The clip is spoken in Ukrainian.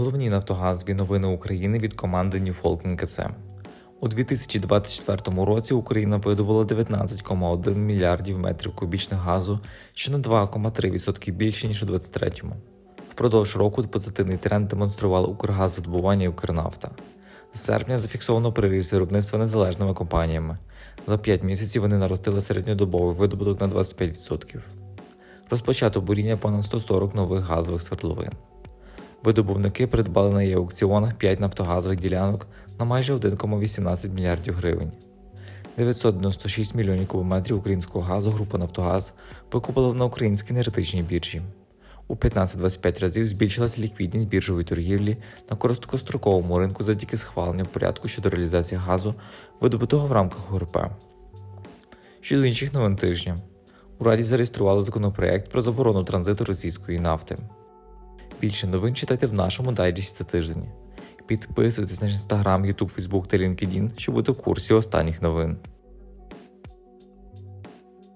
Головні нафтогазові новини України від команди Newfolk НКЦ. У 2024 році Україна видобула 19,1 мільярдів метрів кубічних газу, що на 2,3% більше ніж у 2023. Впродовж року позитивний тренд демонстрували Укргазвидобування і Укрнафта. З серпня зафіксовано приріст виробництва незалежними компаніями. За 5 місяців вони наростили середньодобовий видобуток на 25%. Розпочато буріння понад 140 нових газових свердловин. Видобувники придбали на є-аукціонах 5 нафтогазових ділянок на майже 1,18 мільярдів гривень. 996 мільйонів кубометрів українського газу група Нафтогаз викупила на українській енергетичній біржі. У 15-25 разів збільшилася ліквідність біржової торгівлі на короткостроковому ринку завдяки схваленню порядку щодо реалізації газу, видобутого в рамках ГРП. Щодо інших новин тижня, у Раді зареєстрували законопроект про заборону транзиту російської нафти. Більше новин читайте в нашому дайджесті за тиждень. Підписуйтесь на інстаграм, Ютуб, Фейсбук та LinkedIn, щоб бути в курсі останніх новин.